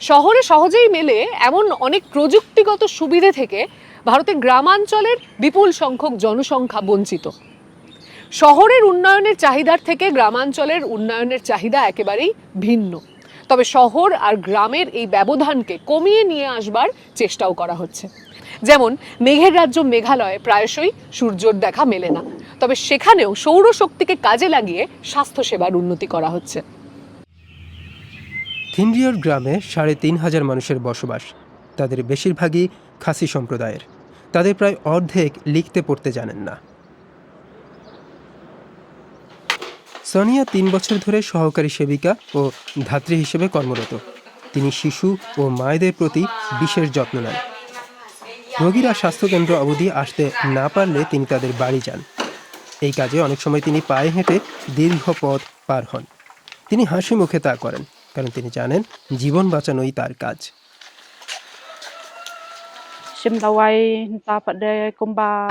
শহরে সহজেই মেলে এমন অনেক প্রযুক্তিগত সুবিধে থেকে ভারতের গ্রামাঞ্চলের বিপুল সংখ্যক জনসংখ্যা বঞ্চিত। শহরের উন্নয়নের চাহিদার থেকে গ্রামাঞ্চলের উন্নয়নের চাহিদা একেবারেই ভিন্ন। তবে শহর আর গ্রামের এই ব্যবধানকে কমিয়ে নিয়ে আসবার চেষ্টাও করা হচ্ছে। যেমন, মেঘের রাজ্য মেঘালয়ে প্রায়শই সূর্যর দেখা মেলে না। তবে সেখানেও সৌরশক্তিকে কাজে লাগিয়ে স্বাস্থ্যসেবার উন্নতি করা হচ্ছে। থিন্ডিয়র গ্রামে সাড়ে তিন হাজার মানুষের বসবাস। তাদের বেশিরভাগই খাসি সম্প্রদায়ের। তাদের প্রায় অর্ধেক লিখতে পড়তে জানেন না। সোনিয়া তিন বছর ধরে সহকারী সেবিকা ও ধাত্রী হিসেবে কর্মরত। তিনি শিশু ও মায়েদের প্রতি বিশেষ যত্ন নেন। রোগীরা স্বাস্থ্যকেন্দ্র অবধি আসতে না পারলে তিনি তাদের বাড়ি যান। এই কাজে অনেক সময় তিনি পায়ে হেঁটে দীর্ঘ পথ পার হন। তিনি হাসি মুখে তা করেন। কারণ তিনি জানেন জীবন বাঁচানোই তার কাজ।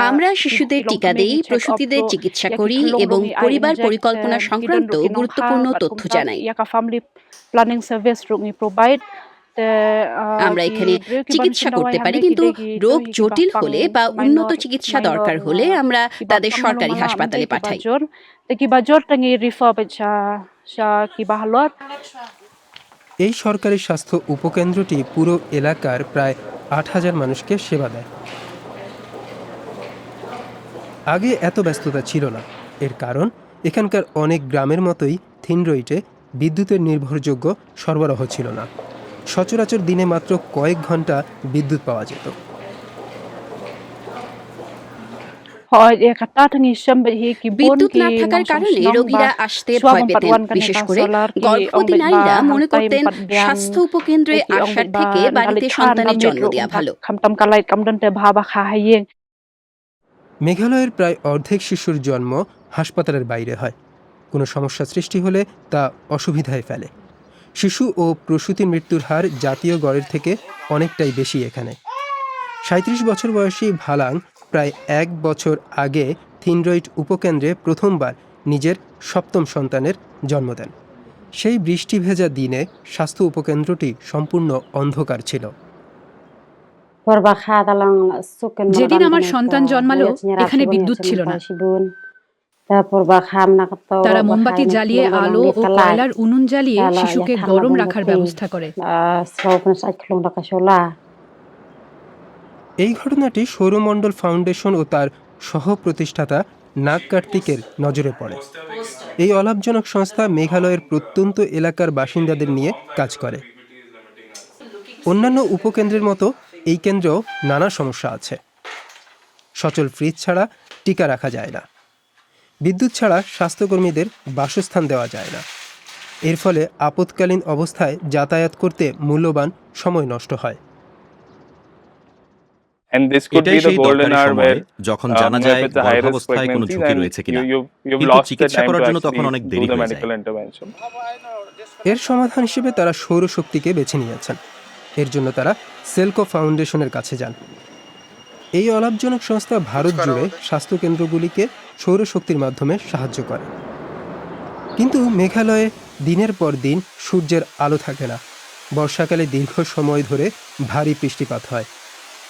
আমরা শিশুদের টিকা দেই প্রসূতিদের চিকিৎসা করি এবং পরিবার পরিকল্পনা সংক্রান্ত গুরুত্বপূর্ণ তথ্য জানাই। আমরা এখানে চিকিৎসা করতে পারি কিন্তু রোগ জটিল হলে বা উন্নত চিকিৎসা দরকার হলে আমরা তাদের সরকারি হাসপাতালে পাঠাই। এই সরকারি স্বাস্থ্য উপকেন্দ্রটি পুরো এলাকার প্রায় আট হাজার মানুষকে সেবা দেয়। আগে এত ব্যস্ততা ছিল না। এর কারণ, এখানকার অনেক গ্রামের মতোই থিনরইটে বিদ্যুতের নির্ভরযোগ্য সরবরাহ ছিল না। সচরাচর দিনে মাত্র কয়েক ঘণ্টা বিদ্যুৎ পাওয়া যেত। বিদ্যুৎ না থাকার কারণে রোগীরা আসতে ভয় পেতেন। বিশেষ করে গর্ভবতী নারীরা মনে করতেন স্বাস্থ্য উপকেন্দ্রে আসার থেকে বাড়িতে সন্তানের জন্ম দেওয়া ভালো। মেঘালয়ের প্রায় অর্ধেক শিশুর জন্ম হাসপাতালের বাইরে হয়। কোনো সমস্যা সৃষ্টি হলে তা অসুবিধায় ফেলে। শিশু ও প্রসূতি মৃত্যুর হার জাতীয় গড়ের থেকে অনেকটাই বেশি এখানে। সাঁত্রিশ বছর বয়সী ভালাং প্রায় এক বছর আগে থিনরয়েড উপকেন্দ্রে প্রথমবার নিজের সপ্তম সন্তানের জন্ম দেন। সেই বৃষ্টি ভেজা দিনে স্বাস্থ্য উপকেন্দ্রটি সম্পূর্ণ অন্ধকার ছিল। যেদিন আমার সন্তান জন্মালো, এখানে বিদ্যুৎ ছিল না। তারা মোমবাতি জ্বালিয়ে আলো ও কয়লার উনুন জ্বালিয়ে শিশুকে গরম রাখার ব্যবস্থা করে। এই ঘটনাটি সৌরমণ্ডল ফাউন্ডেশন ও তার সহ প্রতিষ্ঠাতা নাগ কার্তিকের নজরে পড়ে। এই অলাভজনক সংস্থা মেঘালয়ের প্রত্যন্ত এলাকার বাসিন্দাদের নিয়ে কাজ করে। অন্যান্য উপকেন্দ্রের মতো এই কেন্দ্রেও নানা সমস্যা আছে। সচল ফ্রিজ ছাড়া টিকা রাখা যায় না। বিদ্যুৎ ছাড়া স্বাস্থ্যকর্মীদের বাসস্থান দেওয়া যায় না। এর ফলে আপৎকালীন অবস্থায় যাতায়াত করতে মূল্যবান সময় নষ্ট হয়। And this could be the golden hour where যখন uh, জানা যায় গর্ভাবস্থায় কোনো ঝুঁকি রয়েছে কিনা। কিন্তু চিকিৎসা করার জন্য তখন অনেক দেরি হয়ে যায়। এর সমাধান হিসেবে তারা সৌরশক্তিকে বেছে নিয়েছেন। এর জন্য তারা সেলকো ফাউন্ডেশনের কাছে যান। এই অলাভজনক সংস্থা ভারত জুড়ে স্বাস্থ্য স্বাস্থ্যকেন্দ্রগুলিকে সৌরশক্তির মাধ্যমে সাহায্য করে। কিন্তু মেঘালয়ে দিনের পর দিন সূর্যের আলো থাকে না। বর্ষাকালে দীর্ঘ সময় ধরে ভারী বৃষ্টিপাত হয়।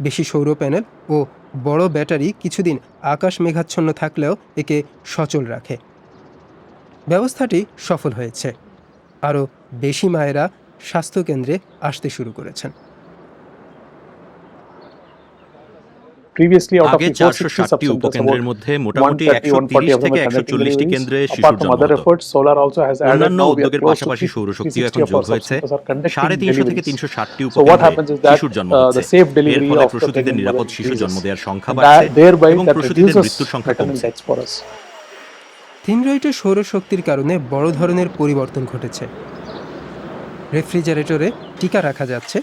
বেশি সৌর প্যানেল ও বড় ব্যাটারি কিছুদিন আকাশ মেঘাচ্ছন্ন থাকলেও একে সচল রাখে। ব্যবস্থাটি সফল হয়েছে। আরও বেশি মায়েরা স্বাস্থ্যকেন্দ্রে আসতে শুরু করেছেন। সৌরশক্তির কারণে বড় ধরনের পরিবর্তন ঘটেছে। রেফ্রিজারেটরে টিকা রাখা যাচ্ছে।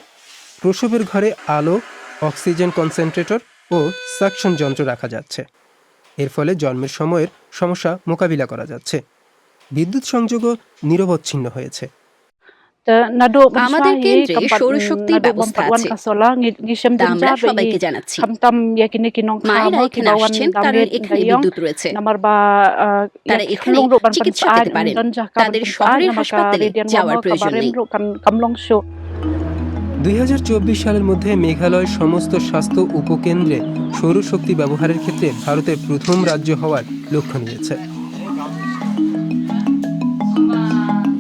প্রসবের ঘরে আলো অক্সিজেন কনসেন্ট্রেটর ও সাকশন যন্ত্র রাখা যাচ্ছে। এর ফলে জন্মের সময়ের সমস্যা মোকাবিলা করা যাচ্ছে। বিদ্যুৎ সংযোগও নিরবচ্ছিন্ন হয়েছে। আমাদের কেন্দ্রে সৌরশক্তির ব্যবস্থা আছে। তা আমরা সবাইকে জানাচ্ছি। মায়েরা এখানে আসছেন কারণ এখানে বিদ্যুৎ রয়েছে। তারা এখানে চিকিৎসা পেতে পারেন। তাদের শহরের হাসপাতালে যাওয়ার প্রয়োজন নেই। দুই হাজার চব্বিশ সালের মধ্যে মেঘালয় সমস্ত স্বাস্থ্য উপকেন্দ্রে সৌরশক্তি ব্যবহারের ক্ষেত্রে ভারতের প্রথম রাজ্য হওয়ার লক্ষ্য নিয়েছে।